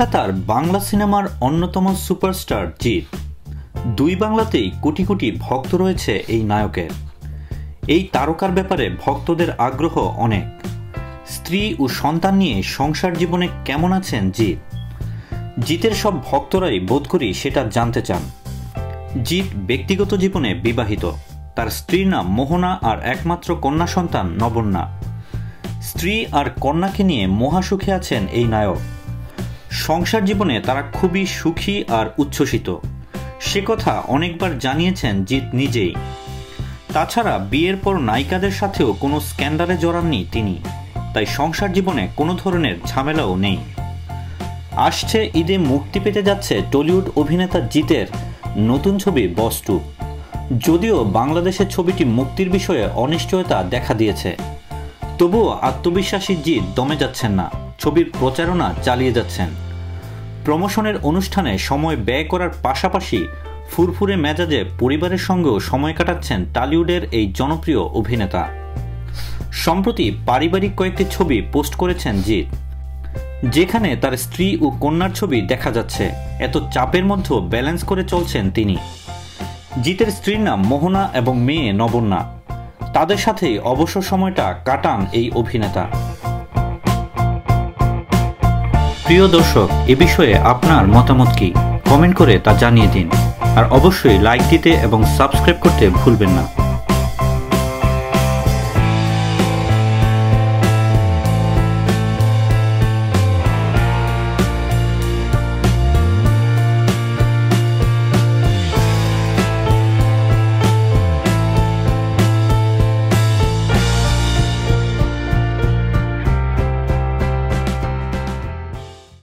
কলকাতার বাংলা সিনেমার অন্যতম সুপারস্টার জিৎ। দুই বাংলাতেই কোটি কোটি ভক্ত রয়েছে এই নায়কের। এই তারকার ব্যাপারে ভক্তদের আগ্রহ অনেক। স্ত্রী ও সন্তান নিয়ে সংসার জীবনে কেমন আছেন জিৎ? জিতের সব ভক্তরাই বোধ করি সেটা জানতে চান। জিৎ ব্যক্তিগত জীবনে বিবাহিত। তার স্ত্রীর নাম মোহনা আর একমাত্র কন্যা সন্তান নবন্যা। স্ত্রী আর কন্যাকে নিয়ে মহাসুখে আছেন এই নায়ক। সংসার জীবনে তারা খুবই সুখী আর উচ্ছ্বসিত। সে কথা অনেকবার জানিয়েছেন জিৎ নিজেই। তাছাড়া বিয়ের পর নায়িকাদের সাথেও কোনো স্ক্যান্ডালে জড়াননি তিনি। তাই সংসার জীবনে কোনো ধরনের ঝামেলাও নেই। আসছে ঈদে মুক্তি পেতে যাচ্ছে টলিউড অভিনেতা জিতের নতুন ছবি বস্তু যদিও বাংলাদেশের ছবিটি মুক্তির বিষয়ে অনিশ্চয়তা দেখা দিয়েছে। তবুও আত্মবিশ্বাসী জিৎ দমে যাচ্ছেন না। ছবির প্রচারণা চালিয়ে যাচ্ছেন। প্রমোশনের অনুষ্ঠানে সময় ব্যয় করার পাশাপাশি ফুরফুরে মেজাজে পরিবারের সঙ্গেও সময় কাটাচ্ছেন টালিউডের এই জনপ্রিয় অভিনেতা। সম্প্রতি পারিবারিক কয়েকটি ছবি পোস্ট করেছেন জিৎ। যেখানে তার স্ত্রী ও কন্যার ছবি দেখা যাচ্ছে। এত চাপের মধ্যেও ব্যালেন্স করে চলছেন তিনি। জিতের স্ত্রীর নাম মোহনা এবং মেয়ে নবন্যা তাদের সাথেই অবসর সময়টা কাটান এই অভিনেতা। প্রিয় দর্শক, এ বিষয়ে আপনার মতামত কি? কমেন্ট করে তা জানিয়ে দিন। আর অবশ্যই লাইক দিতে এবং সাবস্ক্রাইব করতে ভুলবেন না।